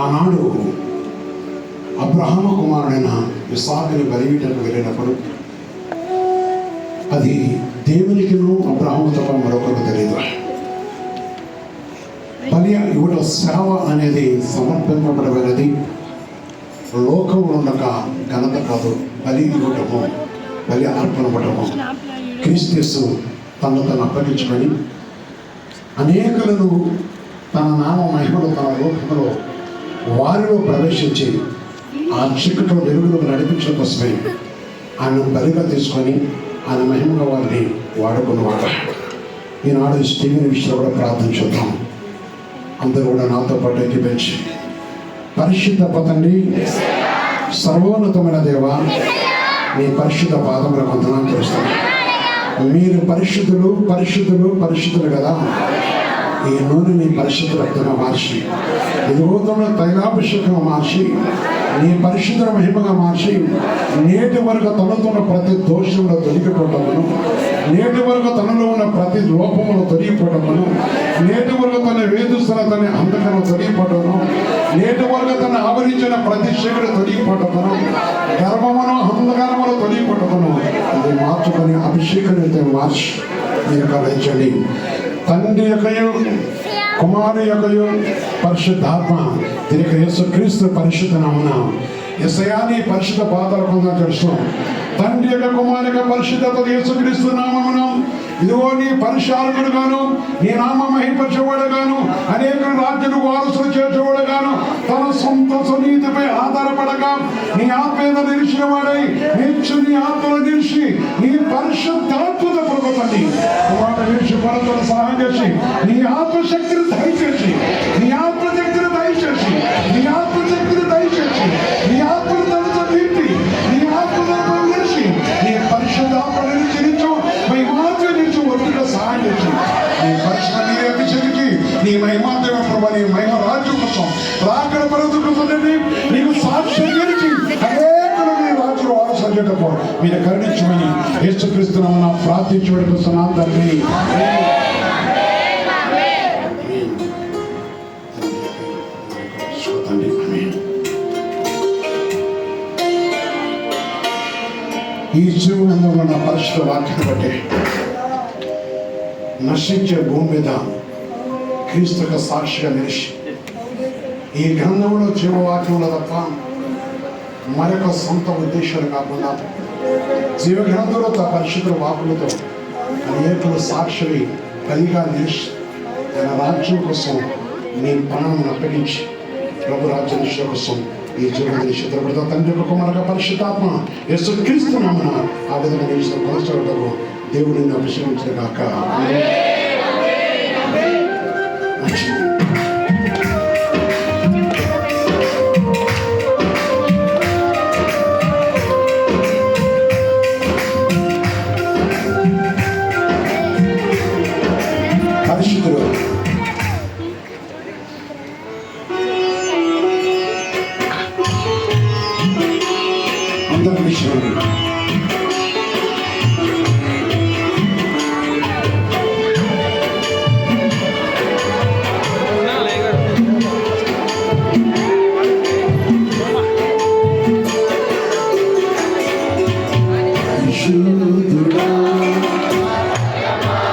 ఆనాడు అబ్రహామ కుమారుడైన విశాఖని బలివీటకు వెళ్ళినప్పుడు అది దేవునికిను అబ్రహము తప్ప మరొకరు తెలియదు. బలి ఇవ్వట సేవ అనేది సమర్పింపబడమైనది. లోకంలో ఉండక ఘనత కాదు. బలి ఇవ్వటము బలి అర్పణపడము క్రీస్తు తను తను అప్పగించుకొని అనేకులను తన నామ మహిమలో తన లోకంలో వారిలో ప్రవేశించి ఆ చీకట్లో వెలుగులో నడిపించడం కోసమే ఆయన బలిగా తీసుకొని ఆయన మహిమగా వారిని వాడుకున్నవాడు. ఈనాడు స్టీవెన్ విషయంలో కూడా ప్రార్థన చూద్దాం. అందరూ కూడా నాతో పాటు ఎక్కిపించి పరిశుద్ధ పతండి. సర్వోన్నతమైన దేవ మీ పరిశుద్ధ పాదముల కొంతనాలు తెలుస్తాను మీరు పరిశుద్ధులు పరిశుద్ధులు పరిశుద్ధులు కదా. ఈ నూనెని పరిశుద్ధ రక్తంగా మార్చి ఇదిగోతున్న తైలాభిషేకంగా మార్చి నీ పరిశుద్ధ మహిమగా మార్చి నేటి వరకు తనతో ప్రతి దోషంలో తొలగిపోవటమును నేటి వరకు తనలో ఉన్న ప్రతి లోపములు తొలగిపోవటమును నేటి వరకు తన వేధిస్తున్న తన అంధకరం తొలగిపోవటము నేటి వరకు తన ఆవరించిన ప్రతి శివుడు తొలగిపోవటమును గర్వమును అంధకరములు తొలగిపోవటమును అది మార్చుకొని అభిషేకం మార్చి మీరు కలయించండి తండ్రి యొక్కయు కుమారు యొక్కయు పరిశుద్ధాత్మ తిరిగి యేసు క్రీస్తు పరిశుద్ధ నామన ఎసయాని పరిశుద్ధ పాత్ర కొందా తెలుసు. తండ్రి యొక్క కుమారు యొక్క పరిశుద్ధత యేసు క్రీస్తు నామమున. ఇదిగో నీ పరిశాలకుడు గాను నీ నామ మహిపరచవాడు గాను అనేక రాజ్యులు వారసులు చేర్చవాడు గాను తన సొంత సునీతిపై ఆధారపడక నీ ఆత్మీయత నిలిచిన వాడై నిలిచి నీ ఆత్మను నిలిచి నీ పరిశుద్ధాత్మత ప్రభుత్వాన్ని కుమారుడు నిలిచి పరతో సహాయం చేసి నీ ఆత్మశక్తిని అక్కడ రాకడ నీకు సాక్ష్యం గురించి అనేకులు నీ రాజులు వారసు మీరు కరుణించమని యేసుక్రీస్తున్నామన్న ప్రార్థించి పెడుతున్నాను తండ్రి. ఈ జీవనంలో ఉన్న పరిశుభ్ర వాక్యం బట్టి నశించే భూమి మీద క్రీస్తు యొక్క సాక్షిగా నిలిచి ఈ గ్రంథంలో జీవవాక్యంలో తప్ప మరొక సొంత ఉద్దేశాలు కాకుండా జీవ గ్రంథంలో తన పరిశుద్ధ వాకులతో అనేకులు సాక్షి కలిగా నిలిచి తన రాజ్యం కోసం నీ ప్రాణం అప్పగించి ప్రభు రాజ్య కోసం ఈ జీవన చిత్రపడతా తండ్రి యొక్క కుమారక పరిశుద్ధాత్మ యేసు క్రీస్తు నామన ఆ విధంగా నిలిచిన కొనసాగటకు దేవుడిని అభిషేకించిన కాక అందరి విషయంలో